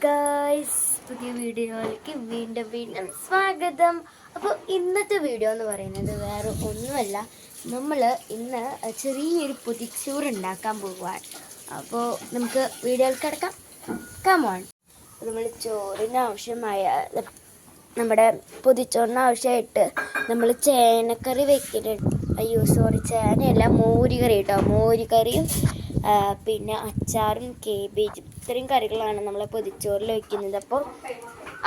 Guys പുതിയ വീഡിയോയിലേക്ക് വീണ്ടും വീണ്ടും സ്വാഗതം. അപ്പോൾ ഇന്നത്തെ വീഡിയോ എന്ന് പറയുന്നത് വേറെ ഒന്നുമല്ല. നമ്മൾ ഇന്ന് ചെറിയൊരു പുതിച്ചൂർ ഉണ്ടാക്കാൻ പോകുവാണ് അപ്പോൾ നമുക്ക് വീഡിയോയിൽ കിടക്കാം. കമോൺ നമ്മൾ ചോറിന് ആവശ്യമായ നമ്മുടെ പൊതിച്ചോറിന് ആവശ്യമായിട്ട് നമ്മൾ ചേനക്കറി വെക്കുന്നുണ്ട് അയ്യോ സോറി ചേനയല്ല മോരുകറി കേട്ടോ. മോരുകറിയും പിന്നെ അച്ചാറും കേബേജും ഇത്രയും കറികളാണ് നമ്മൾ പൊതിച്ചോറിൽ വെക്കുന്നത്. അപ്പോൾ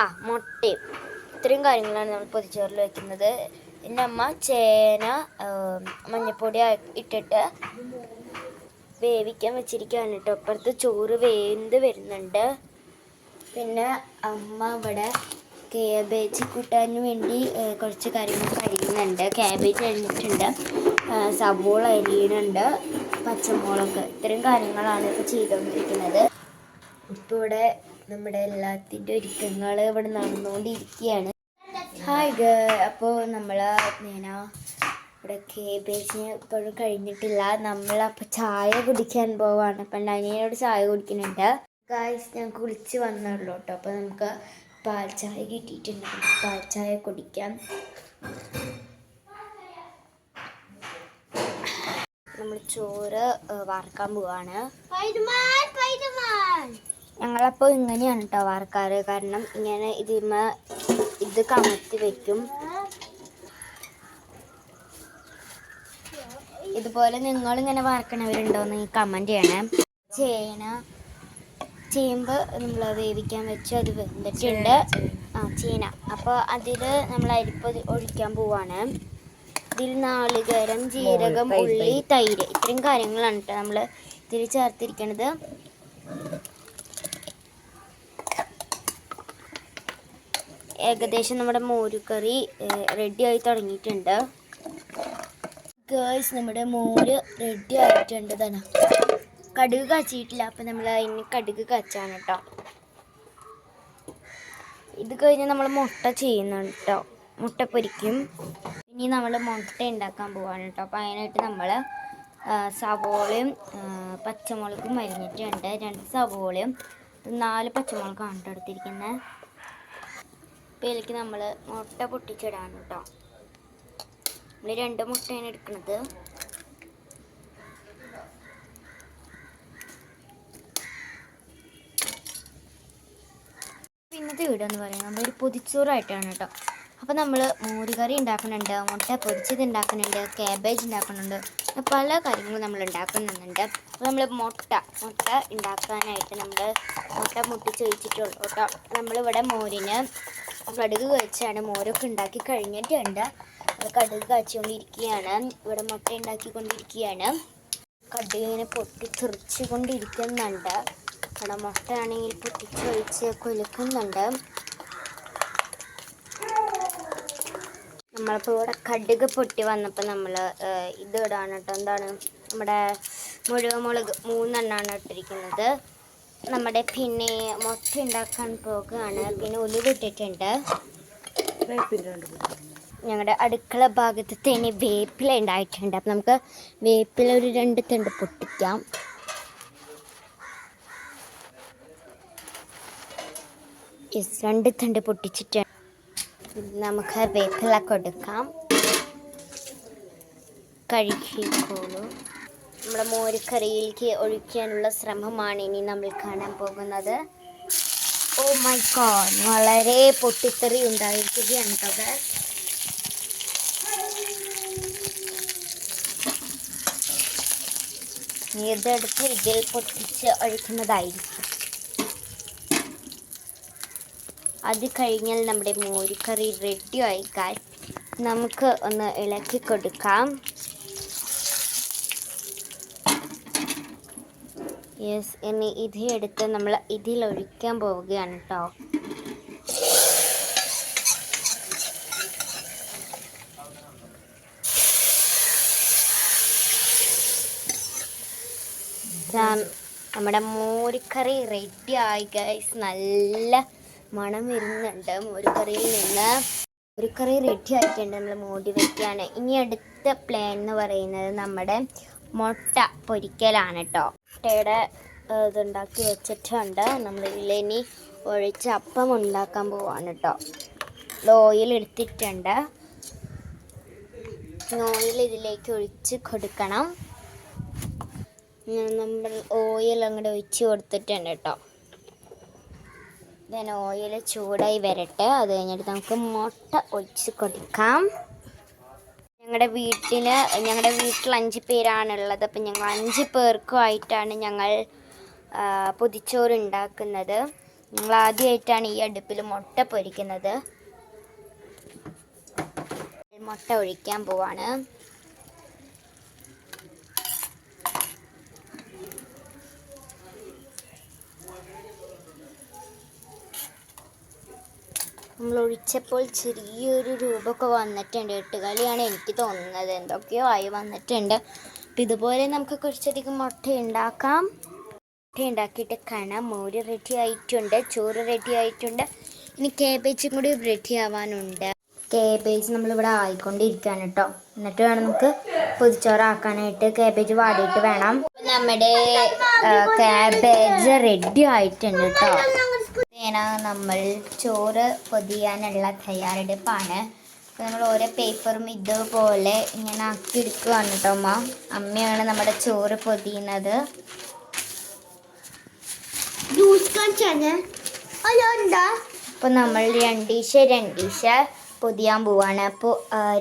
ആ മുട്ടയും ഇത്രയും കാര്യങ്ങളാണ് നമ്മൾ പൊതിച്ചോറിൽ വെക്കുന്നത്. പിന്നെ അമ്മ ചേന മഞ്ഞപ്പൊടി ഇട്ടിട്ട് വേവിക്കാൻ വെച്ചിരിക്കുകയാണ് കേട്ടോ. അപ്പുറത്ത് ചോറ് വേന്ത് വരുന്നുണ്ട്. പിന്നെ അമ്മ ഇവിടെ കേബേജ് കൂട്ടാൻ വേണ്ടി കുറച്ച് കാര്യങ്ങൾ കഴിയുന്നുണ്ട് കാബേജ് അരിഞ്ഞിട്ടുണ്ട്. സവോള അരിയുന്നുണ്ട്. പച്ചമുളക് ഇത്തരം കാര്യങ്ങളാണ് ഇപ്പോൾ ചെയ്തുകൊണ്ടിരിക്കുന്നത് ഇപ്പോൾ ഇവിടെ നമ്മുടെ എല്ലാത്തിന്റെ ഒരുക്കങ്ങൾ ഇവിടെ നടന്നുകൊണ്ടിരിക്കുകയാണ് ഹായ് അപ്പോൾ നമ്മൾ നേന ഇവിടെ കേബേജിന് ഇപ്പോഴും കഴിഞ്ഞിട്ടില്ല. നമ്മൾ അപ്പോൾ ചായ കുടിക്കാൻ പോവാണ്. അപ്പം അനിയനോട് ചായ കുടിക്കുന്നുണ്ട്. ഗായ്സ് ഞാൻ കുളിച്ച് വന്നുള്ളൂ കേട്ടോ. അപ്പോൾ നമുക്ക് പാൽ ചായ കിട്ടിയിട്ടുണ്ട്. പാൽ ചായ കുടിക്കാം. നമ്മൾ ചോറ് വാർക്കാൻ പോവാണ്. ഞങ്ങളപ്പോൾ ഇങ്ങനെയാണ് കേട്ടോ വാർക്കാറ്. കാരണം ഇങ്ങനെ ഇതിമ ഇത് കമത്തി വെക്കും. ഇതുപോലെ നിങ്ങൾ ഇങ്ങനെ വാർക്കണവരുണ്ടോ എന്ന് കമന്റ് ചെയ്യണേ. ചേന ചേമ്പ് നമ്മൾ വേവിക്കാൻ വെച്ച്. അത് വെന്തിട്ടുണ്ട്. ആ ചേന. അപ്പോൾ അതിൽ നമ്മൾ അരിപ്പ് ഒഴിക്കാൻ പോവാണ്. ഇതിൽ നാളികേരം ജീരകം ഉള്ളി തൈര്. ഇത്രയും കാര്യങ്ങളാണ് കേട്ടോ നമ്മൾ ഇതിൽ ചേർത്തിരിക്കണത്. ഏകദേശം നമ്മുടെ മോരുകറി റെഡി ആയി തുടങ്ങിയിട്ടുണ്ട്. ഗേൾസ് നമ്മുടെ മോര് റെഡി ആയിട്ടുണ്ട് തന്നെ കടുക് കാച്ചിട്ടില്ല അപ്പം നമ്മൾ അതിന് കടുക് കാച്ചാണ് കേട്ടോ. ഇത് കഴിഞ്ഞ് നമ്മൾ മുട്ട ചെയ്യുന്നുണ്ട് കേട്ടോ. മുട്ട പൊരിക്കും. ഇനി നമ്മൾ മുട്ട ഉണ്ടാക്കാൻ പോവാണ് കേട്ടോ അപ്പം അതിനായിട്ട് നമ്മൾ സവോളയും പച്ചമുളകും അരിഞ്ഞിട്ടുണ്ട്. രണ്ട് സവോളയും നാല് പച്ചമുളകാണ് കേട്ടോ എടുത്തിരിക്കുന്നത് അപ്പോൾ ഇതിലേക്ക് നമ്മൾ മുട്ട പൊട്ടിച്ചിടാണ് കേട്ടോ നമ്മൾ രണ്ട് മുട്ടയാണ് എടുക്കുന്നത് പിന്നത്തെ വീഡിയോ എന്ന് പറയുന്നത് നമ്മളൊരു പൊതിച്ചോറായിട്ടാണ് കേട്ടോ അപ്പോൾ നമ്മൾ മോരുകറി ഉണ്ടാക്കുന്നുണ്ട് മുട്ട പൊരിച്ചത് ഉണ്ടാക്കുന്നുണ്ട് കാബേജ് ഉണ്ടാക്കുന്നുണ്ട് പല കാര്യങ്ങളും നമ്മൾ ഉണ്ടാക്കുന്നുണ്ട്. അപ്പോൾ നമ്മൾ മുട്ട മുട്ട ഉണ്ടാക്കാനായിട്ട് നമ്മൾ മുട്ട മുട്ടിച്ച് വെച്ചിട്ടുള്ളൂ കേട്ടോ നമ്മളിവിടെ മോരിന് കടുക് കഴിച്ചാണ് മോരൊക്കെ ഉണ്ടാക്കി കഴിഞ്ഞിട്ടുണ്ട്. കടുക് കാച്ചുകൊണ്ടിരിക്കുകയാണ് ഇവിടെ മുട്ട ഉണ്ടാക്കിക്കൊണ്ടിരിക്കുകയാണ്. കടുക് ഇങ്ങനെ പൊട്ടി തെറിച്ചുകൊണ്ടിരിക്കുന്നുണ്ട് അവിടെ മുട്ട ആണെങ്കിൽ പൊട്ടിച്ച് ഒഴിച്ച് കുലുക്കുന്നുണ്ട്. നമ്മളിപ്പോൾ ഇവിടെ കടുക് പൊട്ടി വന്നപ്പോൾ നമ്മൾ ഇത് ഇടാണ് കേട്ടോ എന്താണ്? നമ്മുടെ മുഴുവൻ മുളക് മൂന്നെണ്ണമാണ് ഇട്ടിരിക്കുന്നത്. നമ്മുടെ പിന്നെ മുട്ട ഉണ്ടാക്കാൻ പോകുകയാണ് പിന്നെ ഉലുവിട്ടിട്ടുണ്ട് ഞങ്ങളുടെ അടുക്കള ഭാഗത്ത് തന്നെ വേപ്പില ഉണ്ടായിട്ടുണ്ട് അപ്പം നമുക്ക് വേപ്പില ഒരു രണ്ട് തണ്ട് പൊട്ടിക്കാം. രണ്ട് തണ്ട് പൊട്ടിച്ചിട്ട് നമുക്ക് വേപ്പില കൊടുക്കാം. കഴുകിക്കോളൂ. നമ്മുടെ മോരുകറിയിലേക്ക് ഒഴിക്കാനുള്ള ശ്രമമാണ് ഇനി നമ്മൾ കാണാൻ പോകുന്നത്. ഓ മൈ ഗോഡ് വളരെ പൊട്ടിത്തെറി ഉണ്ടായിരിക്കുകയാണ് കഥ. ഇതെടുത്ത് ഇതിൽ പൊട്ടിച്ച് ഒഴിക്കുന്നതായിരിക്കും. അത് കഴിഞ്ഞാൽ നമ്മുടെ മോരുകറി റെഡി ആയിക്കാൻ നമുക്ക് ഒന്ന് ഇളക്കി കൊടുക്കാം. യെസ് ഇനി ഇത് എടുത്ത് നമ്മൾ ഇതിൽ ഒഴിക്കാൻ പോവുകയാണ് കേട്ടോ നമ്മുടെ മോരുകറി റെഡി ആയി ഗൈസ് നല്ല മണം വരുന്നുണ്ട്. മോരുകറിയിൽ നിന്ന് മോരുകറി റെഡി ആയിട്ടുണ്ട്. നമ്മൾ മൂടി വെക്കുകയാണ്. ഇനി അടുത്ത പ്ലാൻ എന്ന് പറയുന്നത് നമ്മുടെ മുട്ട പൊരിക്കലാണ് കേട്ടോ മുട്ടയുടെ ഇതുണ്ടാക്കി വെച്ചിട്ടുണ്ട്. നമ്മൾ ഇല്ലിനി ഒഴിച്ച് അപ്പം ഉണ്ടാക്കാൻ പോവാണ് കേട്ടോ ഓയിൽ എടുത്തിട്ടുണ്ട്. ഓയിൽ ഇതിലേക്ക് ഒഴിച്ച് കൊടുക്കണം. നമ്മൾ ഓയിൽ അങ്ങോട്ട് ഒഴിച്ച് കൊടുത്തിട്ടുണ്ട് കേട്ടോ then ഓയിൽ ചൂടായി വരട്ടെ. അത് കഴിഞ്ഞിട്ട് നമുക്ക് മുട്ട ഒഴിച്ച് കൊടുക്കാം. ഞങ്ങളുടെ വീട്ടിൽ ഞങ്ങളുടെ വീട്ടിൽ അഞ്ച് പേരാണുള്ളത്. അപ്പം ഞങ്ങൾ അഞ്ച് പേർക്കും ആയിട്ടാണ് ഞങ്ങൾ പൊതിച്ചോറ് ഉണ്ടാക്കുന്നത്. ഞങ്ങൾ ആദ്യമായിട്ടാണ് ഈ അടുപ്പിൽ മുട്ട പൊരിക്കുന്നത്. മുട്ട ഒഴിക്കാൻ പോവാണ്. നമ്മൾ ഒഴിച്ചപ്പോൾ ചെറിയൊരു രൂപമൊക്കെ വന്നിട്ടുണ്ട്. എട്ടുകളിയാണ് എനിക്ക് തോന്നുന്നത്. എന്തൊക്കെയോ ആയി വന്നിട്ടുണ്ട്. അപ്പം ഇതുപോലെ നമുക്ക് കുറച്ചധികം മുട്ട ഉണ്ടാക്കാം. മുട്ട ഉണ്ടാക്കിയിട്ട് കണ മോര് റെഡി ആയിട്ടുണ്ട്. ചോറ് റെഡി ആയിട്ടുണ്ട്. ഇനി കേബേജും കൂടി റെഡി ആവാനുണ്ട്. കേബേജ് നമ്മളിവിടെ ആയിക്കൊണ്ടിരിക്കുകയാണ് കേട്ടോ. എന്നിട്ട് വേണം നമുക്ക് പൊതിച്ചോറാക്കാനായിട്ട് കേബേജ് വാടിയിട്ട് വേണം. നമ്മുടെ കേബേജ് റെഡി ആയിട്ടുണ്ട് കേട്ടോ. ഇങ്ങനെ നമ്മൾ ചോറ് പൊതിയാനുള്ള തയ്യാറെടുപ്പാണ്. അപ്പോൾ നമ്മൾ ഓരോ പേപ്പറും ഇതുപോലെ ഇങ്ങനെ ആക്കി എടുക്കുകയാണ് കേട്ടോ അമ്മ. അമ്മയാണ് നമ്മുടെ ചോറ് പൊതിയുന്നത്. അപ്പോൾ നമ്മൾ രണ്ടീശ രണ്ടീശ പൊതിയാൻ പോവാണ്. അപ്പോൾ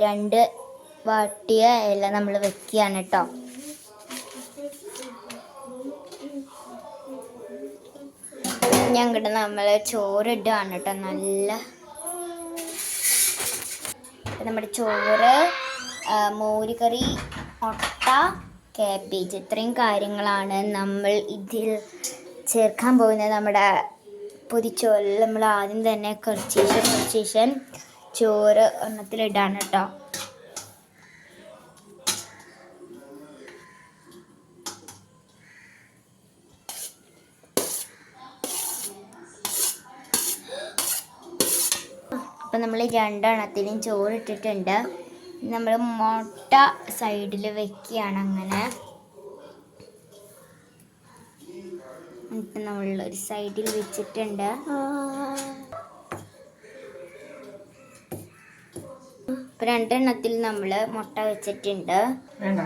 രണ്ട് വാട്ടിയ എല്ലാം നമ്മൾ വെക്കുകയാണ് കേട്ടോ ഞങ്ങളുടെ നമ്മൾ ചോറിടുകയാണ് കേട്ടോ നല്ല. നമ്മുടെ ചോറ് മോരുകറി മുട്ട കാബേജ് ഇത്രയും കാര്യങ്ങളാണ് നമ്മൾ ഇതിൽ ചേർക്കാൻ പോകുന്നത്. നമ്മുടെ പൊതിച്ചോറിൽ നമ്മൾ ആദ്യം തന്നെ കുറച്ച് കുറച്ചീശൻ ചോറ് ഒന്നത്തിലിടാണ് കേട്ടോ അപ്പം നമ്മൾ രണ്ടെണ്ണത്തിനും ചോറിട്ടിട്ടുണ്ട്. നമ്മൾ മുട്ട സൈഡിൽ വെക്കുകയാണ് അങ്ങനെ. എന്നിട്ട് നമ്മൾ ഒരു സൈഡിൽ വെച്ചിട്ടുണ്ട്. ഇപ്പം രണ്ടെണ്ണത്തിൽ നമ്മൾ മുട്ട വെച്ചിട്ടുണ്ട്.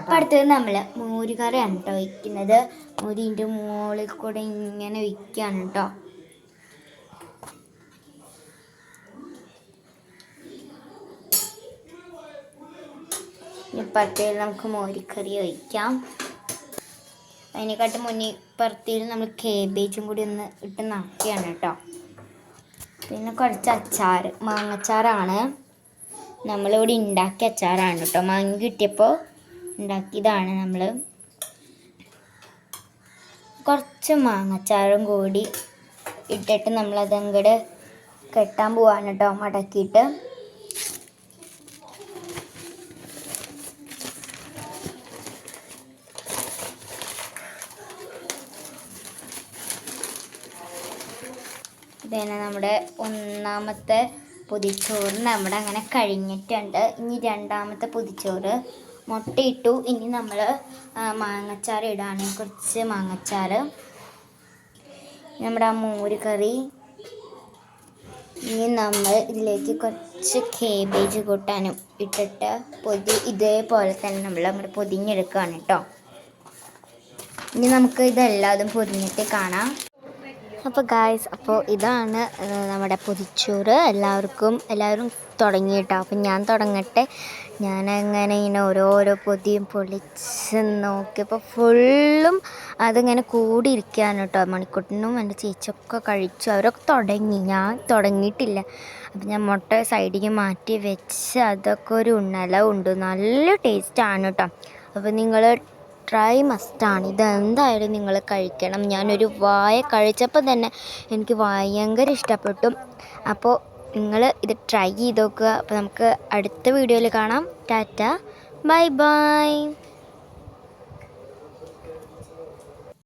അപ്പം അടുത്തത് നമ്മൾ മോരുകറിയാണ് കേട്ടോ വയ്ക്കുന്നത് മോരിന്റെ മുകളിൽ കൂടെ ഇങ്ങനെ വയ്ക്കുകയാണ് കേട്ടോ. ഇപ്പുറത്തേൽ നമുക്ക് മോരിക്കറി ഒഴിക്കാം. അതിനെക്കാട്ടും മുന്നേ ഇപ്പുറത്തേൽ നമ്മൾ കേബേജും കൂടി ഒന്ന് ഇട്ട് നക്കിയാണ് കേട്ടോ. പിന്നെ കുറച്ച് അച്ചാർ മാങ്ങച്ചാറാണ്. നമ്മളിവിടെ ഉണ്ടാക്കിയ അച്ചാറാണ് കേട്ടോ. മാങ്ങ കിട്ടിയപ്പോൾ ഉണ്ടാക്കിയതാണ് നമ്മൾ കുറച്ച് മാങ്ങച്ചാറും കൂടി ഇട്ടിട്ട് നമ്മളത് അങ്ങോട്ട് കെട്ടാൻ പോവാണ് കേട്ടോ മടക്കിയിട്ട്. പിന്നെ നമ്മുടെ ഒന്നാമത്തെ പൊതിച്ചോറ് നമ്മുടെ അങ്ങനെ കഴിഞ്ഞിട്ടുണ്ട്. ഇനി രണ്ടാമത്തെ പൊതിച്ചോറ് മുട്ടയിട്ടു. ഇനി നമ്മൾ മാങ്ങച്ചാറ് ഇടാണ്. കുറച്ച് മാങ്ങച്ചാറ്. നമ്മുടെ ആ മോര് കറി ഇനി നമ്മൾ ഇതിലേക്ക് കുറച്ച് കേബേജ് കൂട്ടാനും ഇട്ടിട്ട് പൊതി ഇതേപോലെ തന്നെ നമ്മൾ നമ്മുടെ പൊതിഞ്ഞെടുക്കുകയാണ് കേട്ടോ ഇനി നമുക്ക് ഇതെല്ലാതും പൊതിഞ്ഞിട്ട് കാണാം. അപ്പോൾ ഗായ്സ് അപ്പോൾ ഇതാണ് നമ്മുടെ പൊതിച്ചോറ്. എല്ലാവർക്കും എല്ലാവരും തുടങ്ങി കേട്ടോ അപ്പം ഞാൻ തുടങ്ങട്ടെ. ഞാനങ്ങനെ ഇങ്ങനെ ഓരോരോ പൊതിയും പൊളിച്ച് നോക്കിയപ്പോൾ ഫുള്ളും അതിങ്ങനെ കൂടിയിരിക്കുകയാണ് കേട്ടോ. മണിക്കുട്ടനും എന്റെ ചേച്ചിയൊക്കെ കഴിച്ചു. അവരൊക്കെ തുടങ്ങി. ഞാൻ തുടങ്ങിയിട്ടില്ല. അപ്പം ഞാൻ മുട്ട സൈഡിലേക്ക് മാറ്റി വെച്ച് അതൊക്കെ ഒരു ഉണ്ണല ഉണ്ട് നല്ല ടേസ്റ്റാണ് കേട്ടോ. അപ്പോൾ നിങ്ങൾ ട്രൈ മസ്റ്റാണ് ഇതെന്തായാലും നിങ്ങൾ കഴിക്കണം. ഞാനൊരു വായ കഴിച്ചപ്പോൾ തന്നെ എനിക്ക് ഭയങ്കര ഇഷ്ടപ്പെട്ടു. അപ്പോൾ നിങ്ങൾ ഇത് ട്രൈ ചെയ്ത് നോക്കുക. അപ്പോൾ നമുക്ക് അടുത്ത വീഡിയോയിൽ കാണാം. ടാറ്റ. Bye bye.